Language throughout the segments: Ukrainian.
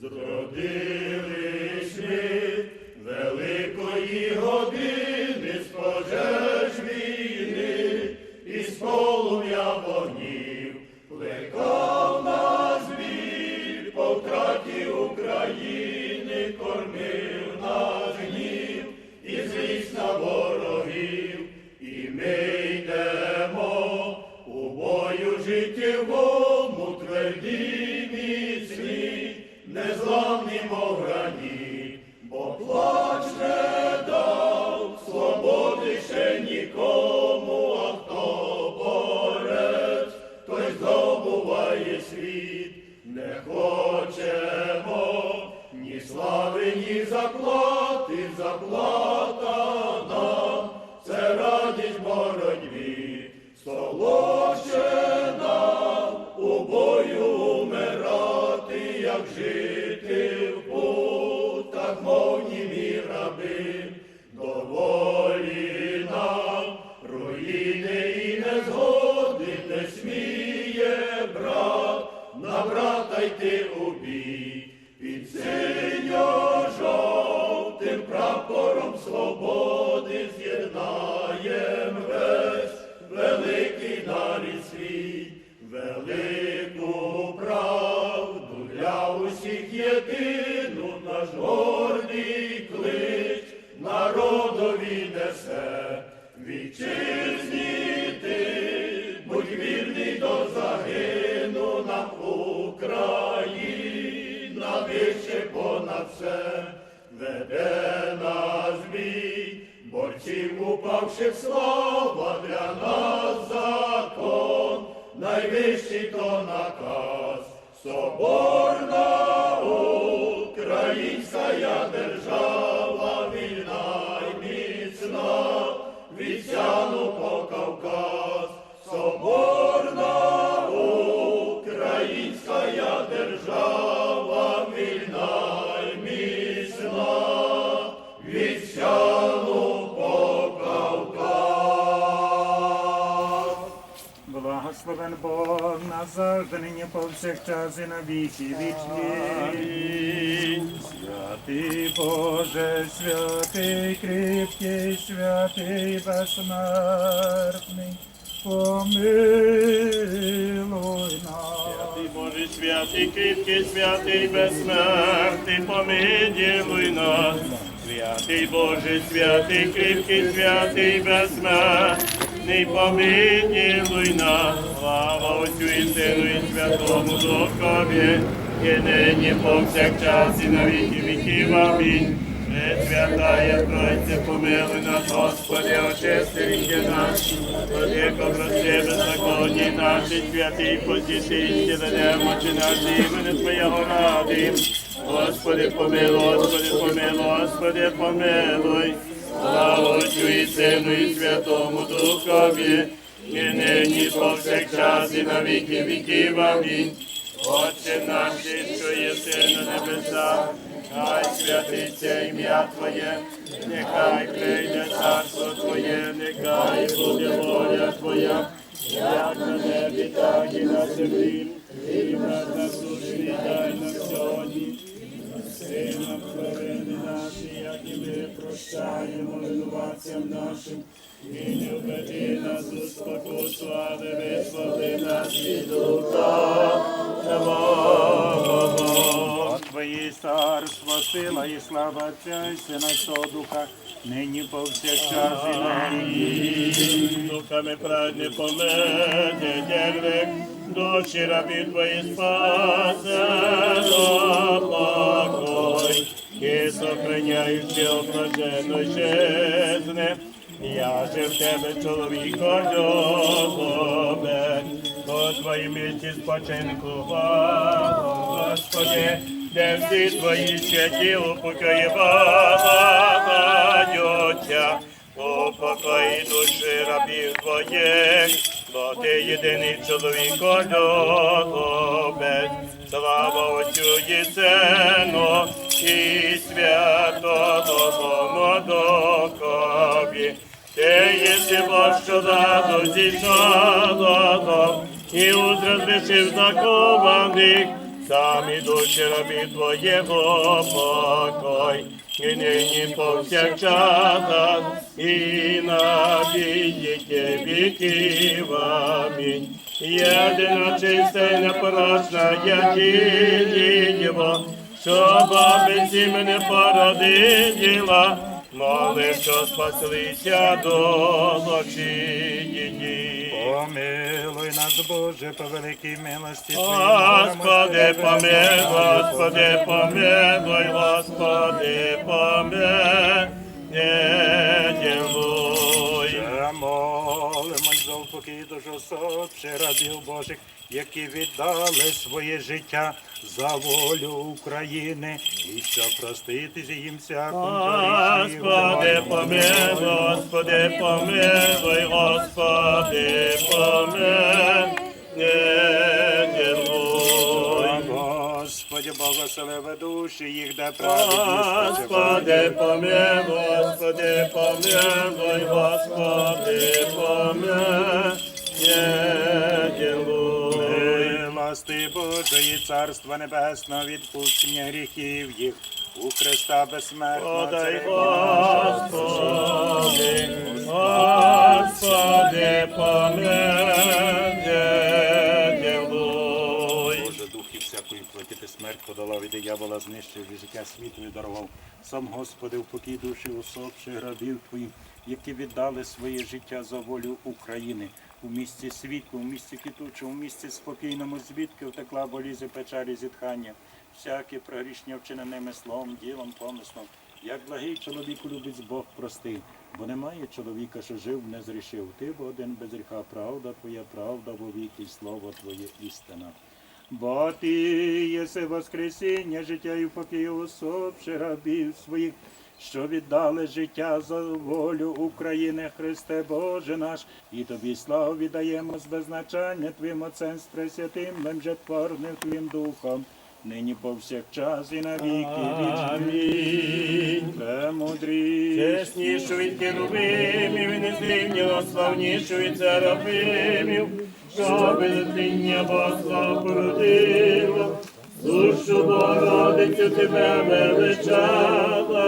Зродились Незламні мов граніт, бо наш гордий клич народові несе. Вітчизні ти, будь вірний до загину нам Україна вище понад все. Веде нас бій, борців упавших слава для нас закон, найвищий то наказ, соборна українська держава, вільна і міцна, від Бог назавжди, нині повсякчас і на віки вічні. Святий Боже, святий кріпкий, святий безсмертний, помилуй нас. Святий Боже, святий, кріпкий, святий, безсмертний, помилуй нас. Святий Боже, святий, кріпкий, святий, безсмертний, помилуй нас. Слава Отцю і Сину і Святому Духові, і нині повсякчас і на віки віків. Амінь. Святая Тройця, помилуй нас, Господи, очисти віки наші, Владико, прости беззаконні наші, святий потішище, ведемо чи наші імени Твоєго ради. Господи, помилуй, Господи, помилуй, Господи, помилуй. Слава Отцю і Сину і Святому Духові, і нині повсякчас і на віки віків. Амінь. Отче наш, що єси на небесах, Хай святиться ім'я Твоє, нехай прийде царство Твоє, нехай буде воля Твоя, як на небі, так і на землі, і нас насущний дай на сьогодні. Прости нам провини наші, як і ми прощаємо винуватцям нашим, і не введи нас у спокусу, але визволи нас від духа Твого. Твої царство, сила і слава Отця і Сина Духа, нині повсякчас і на віки. Духами прадні померти, дерви, душі рабі твої спасе і сохраняючи обнажену жизни, я же в тебе чоловіко любове, по твоїм місці спочинку, Господи, де всі твої святі упокої багаються, упокої душі рабів твоїх, бо ти єдиний чоловік любець, слава Отцю і Сину і Святому Духові. Ти єси Бог, що ладу зійшов, і узрозрішив закованих, там і душі рабі Твоєго покой, і нині повсякчас, і на віки віків. Амінь. Єдина чиста і я Дієво, що баби ці мене породила, моли, що спаслися до ночі. Помилуй нас, Боже, по великій милості. Господи, помилуй, Господи, помилуй, Господи, помилуй. За упокій рабів Божих, які віддали своє життя за волю України, і щоб проститися їм всякому Господи, помилуй, Господи, помилуй, Господи, помилуй. Господи, благослови душі їх, де праведність Господи, помилуй, Господи, помилуй, Господи, помилуй. Милости Божої, Царства Небесного, відпущення гріхів їх у Христа безсмертного. Подай. Господи, Господи, помилуй. Смерть подолав і диявола знищив і життя світу і дарував. Сам Господи, в покій душі усопших рабів твоїх, які віддали своє життя за волю України. У місті світлу, у місті квітучому, у місті спокійному, звідки втекла болізи, печалі, зітхання, всяке прогрішення вчиненими словом, ділом, помислом. Як благий чоловіку любить Бог прости, бо немає чоловіка, що жив, не зрішив. Ти бо один без гріха, правда твоя, правда, во віки, слово Твоє істина. Бо ти єси воскресіння, життя і покій усопши рабів своїх, що віддали життя за волю України, Христе Боже наш, і тобі славу віддаємо з беззначання Твоїм Отцем з Пресвятим, Мемжетворним Твоїм Духом, нині повсякчас і на віки вічні. Премудрість. Чеснішу від херувимів і славнішу від церафимів, що тління Бога породило, душу Богородицю тебе величала,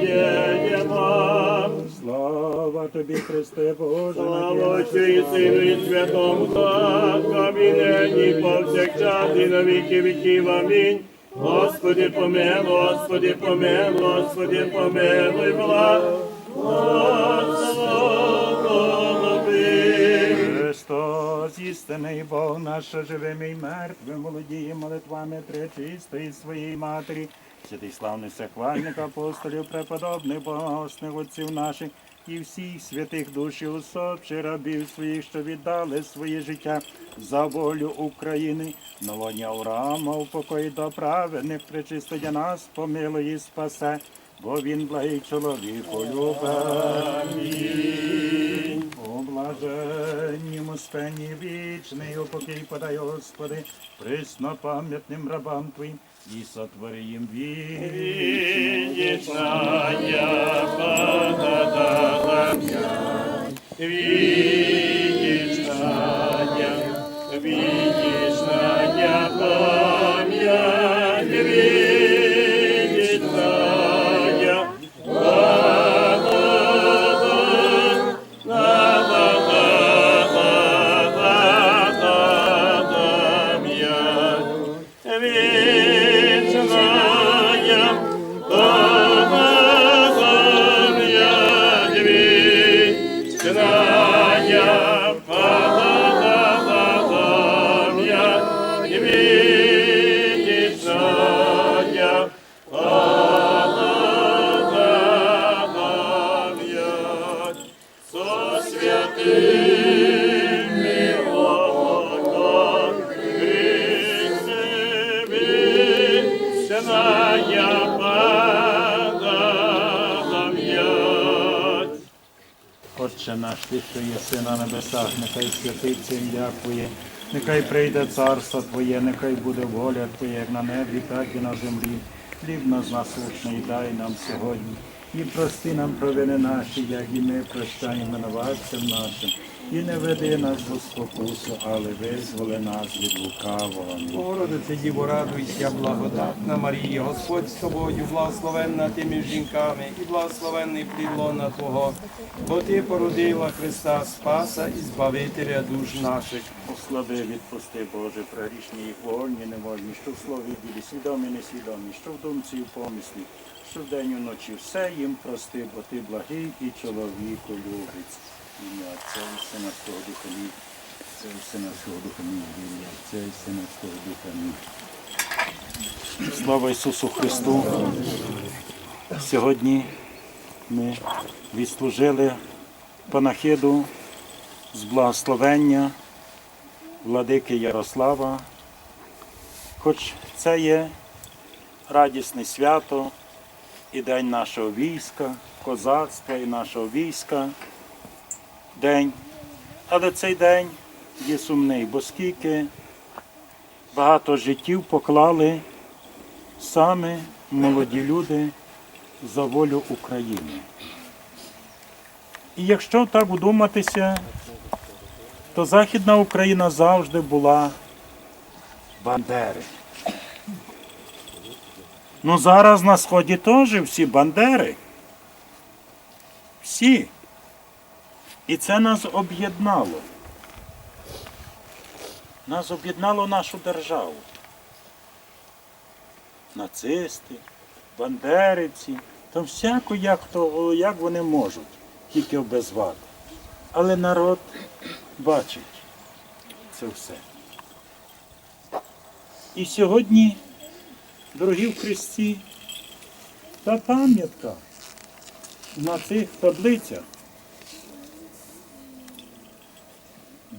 єємо. Слава тобі, Христе Боже, Слава і Сину і Святому Духу, і нині повсякчас і на віки віків. Амінь. Господи, помилуй, Господи, помилуй, Господи, помилуй, благослови. Христос, істинний Бог наш, що живим і мертвим, володіє молитвами тречистої своєї матері, святий славний всехвальник апостолів, преподобних богосних отців наших і всіх святих душів усопших рабів своїх, що віддали своє життя за волю України, новоня Авраама, у покої до праведних, пречистодя нас, помилуй і спасе, бо він благий чоловіку любить. О блаженнім спені вічний, у покій подай, Господи, присно пам'ятним рабам Твоїм, і сотвори їм. Вічная пам'ять, вічная, вічная пам'ять, ти, що на небесах, нехай святиться ім'я Твоє, нехай прийде царство Твоє, нехай буде воля Твоя, як на небі, так і на землі. Хліб нас насущний дай нам сьогодні. І прости нам провини наші, як і ми прощаємо винуватцям нашим. І не веди нас у спокусу, але визволи нас від лукавого. Богородице Діво, радуйся, благодатна Марія, Господь з тобою, благословенна ти між жінками, і благословенний плід лона Твого, бо Ти породила Христа Спаса і Збавителя душ наших. Ослаби, відпусти, Боже, прогрішні і вольні, невольні, що в слові ділі, свідомі, несвідомі, що в думці і в помислі, що вдень і вночі, все їм прости, бо ти благий і чоловіку любець. Ім'я Отця і Сина Свого Духа Мій, Отця і Духа Мій, Ім'я Отця і Сина Духа. Слава Ісусу Христу! Сьогодні ми відслужили панахиду з благословення владики Ярослава. Хоч це є радісне свято і день нашого війська, козацтва і нашого війська, день. Але цей день є сумний, бо скільки багато життів поклали саме молоді люди за волю України. І якщо так вдуматися, то Західна Україна завжди була бандери. Ну зараз на сході теж всі бандери. Всі. І це нас об'єднало. Нас об'єднало нашу державу. Нацисти, бандерівці, там всяко як, то, як вони можуть, тільки обезвати. Але народ бачить це все. І сьогодні, дорогі в Христі, та пам'ятка на цих таблицях.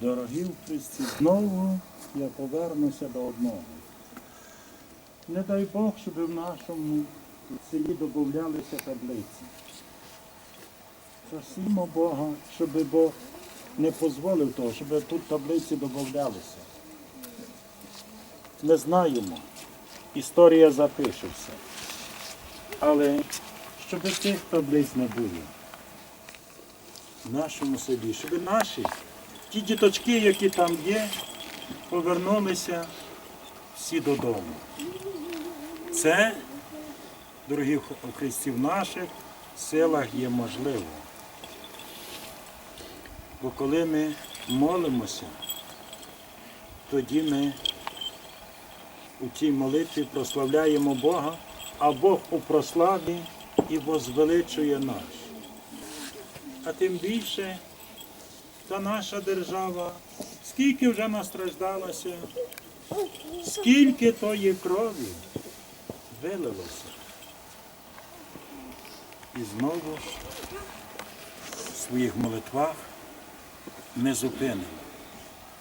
Дорогі в Христі, знову я повернуся до одного. Не дай Бог, щоб в нашому селі додавалися таблиці. Просимо Бога, щоб Бог не дозволив того, щоб тут таблиці додавалися. Не знаємо. Історія запише все. Але щоб цих таблиць не було в нашому селі, щоб наші, ті діточки, які там є, повернулися всі додому. Це, дорогі Христі, в наших силах є можливо. Бо коли ми молимося, тоді ми у цій молитві прославляємо Бога, а Бог у прославі і возвеличує нас. А тим більше та наша держава, скільки вже настраждалася, скільки тої крові вилилося. І знову в своїх молитвах ми зупинимо.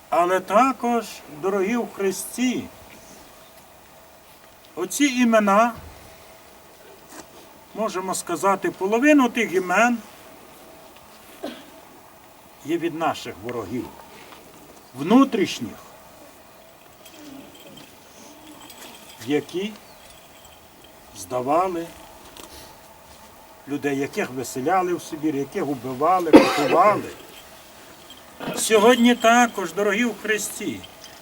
Але також, дорогі в Христі, оці імена, можемо сказати, половину тих імен є від наших ворогів, внутрішніх, які здавали людей, яких виселяли в Сибір, яких убивали, катували. Сьогодні також, дорогі в Христі,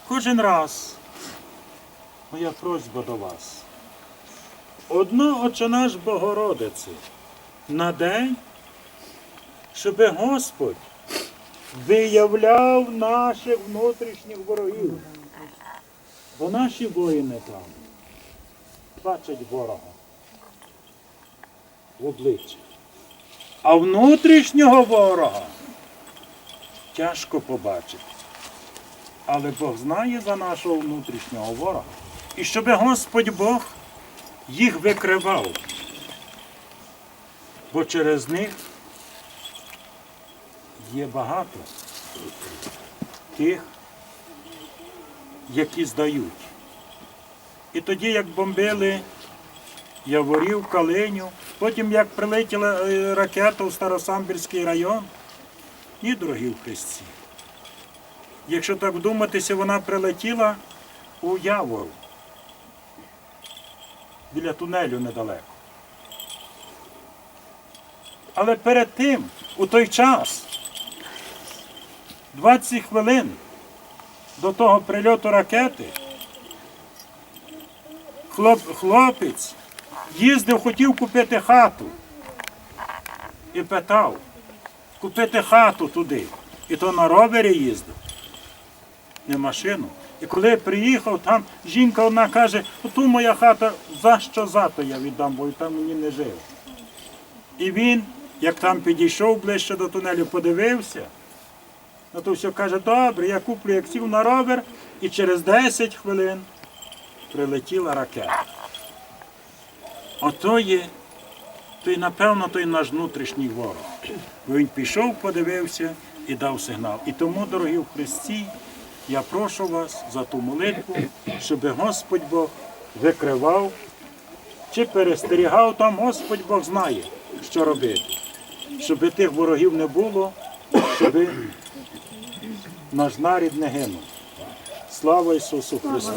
кожен раз моя просьба до вас. Одно Отче наш Богородиці на день, щоб Господь виявляв наших внутрішніх ворогів. Бо наші воїни там бачать ворога в обличчя. А внутрішнього ворога тяжко побачити. Але Бог знає за нашого внутрішнього ворога. І щоб Господь Бог їх викривав. Бо через них є багато тих, які здають. І тоді, як бомбили Яворів, Калиню, потім як прилетіла е, ракета в Старосамбірський район, ні, дорогі в Христі. Якщо так вдуматися, вона прилетіла у Явору. Біля тунелю недалеко. Але перед тим, у той час, 20 хвилин до того прильоту ракети хлоп, хлопець їздив, хотів купити хату і питав, купити хату туди. І то на ровері їздив, не машину. І коли приїхав, там жінка одна каже, оту моя хата, за що за то я віддам, бо там мені не жив. І він, як там підійшов ближче до тунелю, подивився, на то все каже, добре, я куплю, як сів на ровер, і через 10 хвилин прилетіла ракета. Ото є, той, напевно, той наш внутрішній ворог. Бо він пішов, подивився і дав сигнал. І тому, дорогі в Христі, я прошу вас за ту молитву, щоб Господь Бог викривав чи перестерігав там, Господь Бог знає, що робити. Щоб тих ворогів не було, щоб наш нарід не гинув. Слава Ісусу Христу!